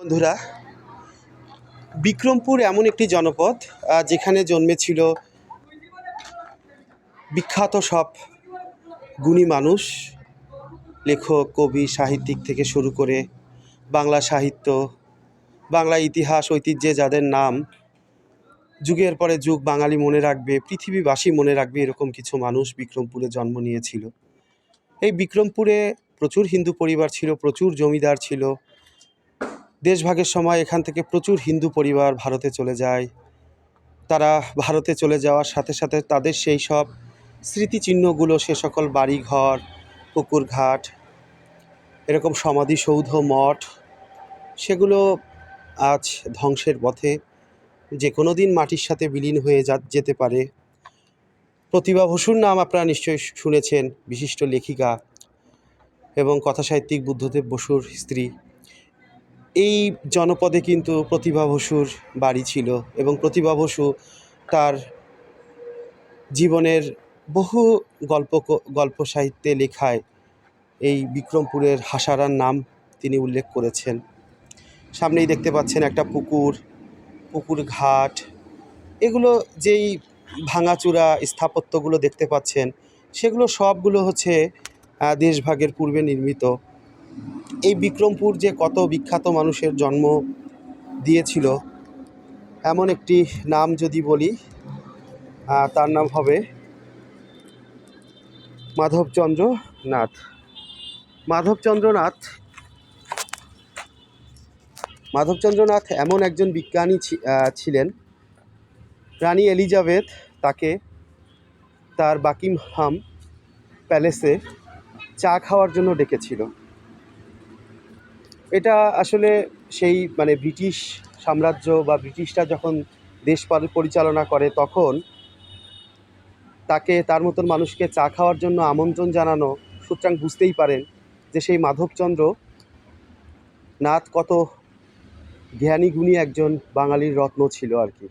বন্ধুরা, বিক্রমপুর এমন একটি জনপদ যেখানে জন্মেছিল বিখ্যাত সব গুণী মানুষ, লেখক, কবি, সাহিত্যিক থেকে শুরু করে বাংলা সাহিত্য, বাংলা ইতিহাস, ঐতিহ্যে যাদের নাম, যুগের পরে যুগ, বাঙালি মনে রাখবে, পৃথিবীবাসী মনে রাখবে, এরকম কিছু মানুষ বিক্রমপুরে জন্ম নিয়েছিল। এই বিক্রমপুরে প্রচুর হিন্দু পরিবার ছিল, প্রচুর জমিদার ছিল দেশভাগের সময় এখান থেকে প্রচুর হিন্দু পরিবার ভারতে চলে যায়। তারা ভারতে চলে যাওয়ার সাথে সাথে তাদের সেই সব স্মৃতিচিহ্নগুলো, সে সকল বাড়িঘর পুকুর ঘাট এরকম সমাধিসৌধ মঠ, সেগুলো আজ ধ্বংসের পথে। যে কোনো দিন মাটির সাথে বিলীন হয়ে যা, যেতে পারে। প্রতিভা বসুর নাম আপনারা নিশ্চয়ই শুনেছেন, বিশিষ্ট লেখিকা এবং কথাসাহিত্যিক বুদ্ধদেব বসুর স্ত্রী। এই জনপদে কিন্তু প্রতিভা বসুর বাড়ি ছিল এবং প্রতিভা বসু তার জীবনের বহু গল্প গল্প সাহিত্যে লেখায় এই বিক্রমপুরের হাসারার নাম তিনি উল্লেখ করেছেন। সামনেই দেখতে পাচ্ছেন একটা পুকুর পুকুর ঘাট। এগুলো যেই ভাঙাচুরা স্থাপত্যগুলো দেখতে পাচ্ছেন, সেগুলো সবগুলো হচ্ছে দেশভাগের পূর্বে নির্মিত। এই বিক্রমপুর যে কত বিখ্যাত মানুষের জন্ম দিয়েছিল, এমন একটি নাম যদি বলি তার নাম হবে মাধবচন্দ্র নাথ। মাধবচন্দ্র নাথ মাধবচন্দ্র নাথ এমন একজন বিজ্ঞানী ছিলেন, রানী এলিজাবেথ তাকে তার বাকিংহাম প্যালেসে চা খাওয়ার জন্য ডেকেছিল। এটা আসলে সেই মানে ব্রিটিশ সাম্রাজ্য বা ব্রিটিশরা যখন দেশ পরিচালনা করে তখন তাকে, তার মতন মানুষকে চা খাওয়ার জন্য আমন্ত্রণ জানানো সুতরাং বুঝতেই পারেন যে সেই মাধবচন্দ্র নাথ কত জ্ঞানী গুণী একজন বাঙালির রত্ন ছিল আর কি।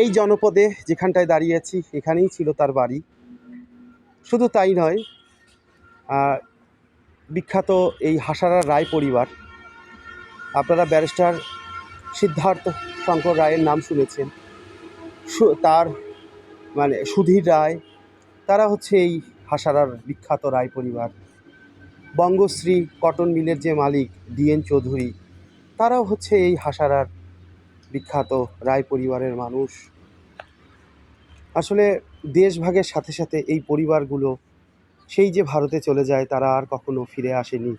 এই জনপদে যেখানটায় দাঁড়িয়ে আছি, এখানেই ছিল তার বাড়ি। শুধু তাই নয় বিখ্যাত এই হাসারার রায় পরিবার। আপনারা ব্যারিস্টার সিদ্ধার্থ শঙ্কর রায়ের নাম শুনেছেন। তার মানে সুধীর রায়, তারা হচ্ছে এই হাসারার বিখ্যাত রায় পরিবার। বঙ্গশ্রী কটন মিলের যে মালিক ডিএন চৌধুরী, তারাও হচ্ছে এই হাসারার বিখ্যাত রায় পরিবারের মানুষ। আসলে দেশভাগের সাথে সাথে এই পরিবারগুলো সেই যে ভারতে চলে যায়, তারা আর কখনো ফিরে আসেনি।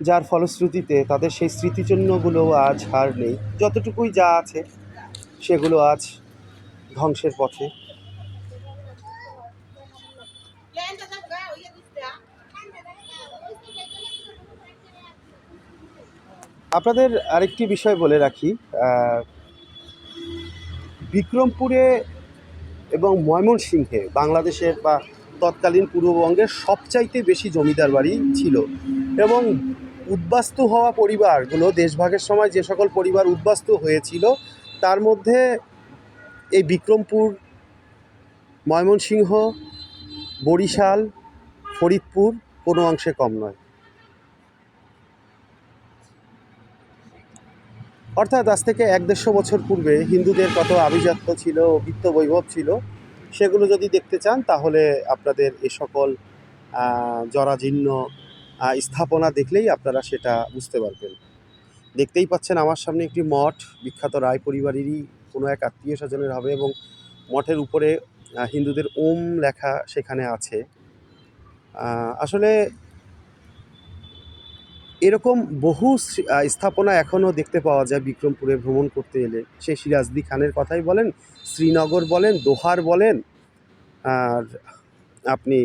যার ফলশ্রুতিতে তাদের সেই স্মৃতিচিহ্নগুলো আজ আর নেই। যতটুকুই যা আছে, সেগুলো আজ ধ্বংসের পথে। আপনাদের আরেকটি বিষয় বলে রাখি বিক্রমপুরে এবং ময়মনসিংহে বাংলাদেশের বা তৎকালীন পূর্ববঙ্গের সবচাইতে বেশি জমিদার বাড়ি ছিল। এবং উদ্বাস্তু হওয়া পরিবারগুলো, দেশভাগের সময় যে সকল পরিবার উদ্বাস্তু হয়েছিল, তার মধ্যে এই বিক্রমপুর, ময়মনসিংহ, বরিশাল, ফরিদপুর কোনো অংশে কম নয়। অর্থাৎ আজ থেকে এক দেড়শো বছর পূর্বে হিন্দুদের কত আভিজাত্য ছিল বিত্ত বৈভব ছিল সেগুলো যদি দেখতে চান, তাহলে আপনাদের এ সকল জরাজীর্ণ স্থাপনা দেখলেই আপনারা সেটা বুঝতে পারবেন। দেখতেই পাচ্ছেন আমার সামনে একটি মঠ, বিখ্যাত রায় পরিবারেরই কোনো এক আত্মীয় স্বজনের হবে এবং মঠের উপরে হিন্দুদের ওম লেখা সেখানে আছে। আসলে এরকম বহু স্থাপনা এখনও দেখতে পাওয়া যায় বিক্রমপুরে ভ্রমণ করতে এলে। সে সিরাজদি খানের কথাই বলেন, শ্রীনগর বলেন, দোহার বলেন, আর আপনি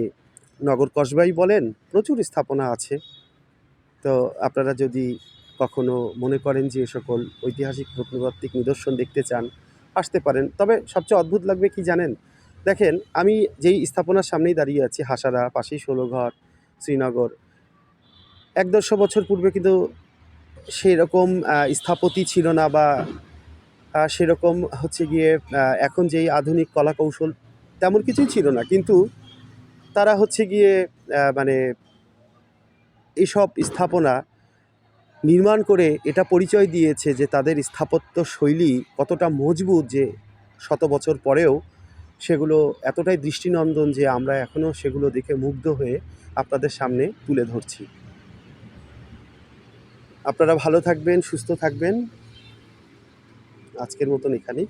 নগর কসবাই বলেন, প্রচুর স্থাপনা আছে। তো আপনারা যদি কখনো মনে করেন যে সকল ঐতিহাসিক প্রত্নতাত্ত্বিক নিদর্শন দেখতে চান, আসতে পারেন। তবে সবচেয়ে অদ্ভুত লাগবে কি জানেন? দেখেন, আমি যেই স্থাপনার সামনেই দাঁড়িয়ে আছি, হাসারা, পাশেই ষোলোঘর শ্রীনগর এক দেড়শো বছর পূর্বে কিন্তু সেরকম স্থাপতি ছিল না বা সেরকম হচ্ছে গিয়ে এখন যেই আধুনিক কলা কৌশল তেমন কিছুই ছিল না। কিন্তু তারা হচ্ছে গিয়ে মানে এইসব স্থাপনা নির্মাণ করে এটা পরিচয় দিয়েছে যে তাদের স্থাপত্য শৈলী কতটা মজবুত যে শত বছর পরেও সেগুলো এতটাই দৃষ্টিনন্দন যে আমরা এখনও সেগুলো দেখে মুগ্ধ হয়ে আপনাদের সামনে তুলে ধরছি। আপনারা ভালো থাকবেন সুস্থ থাকবেন। আজকের মতন এখানেই।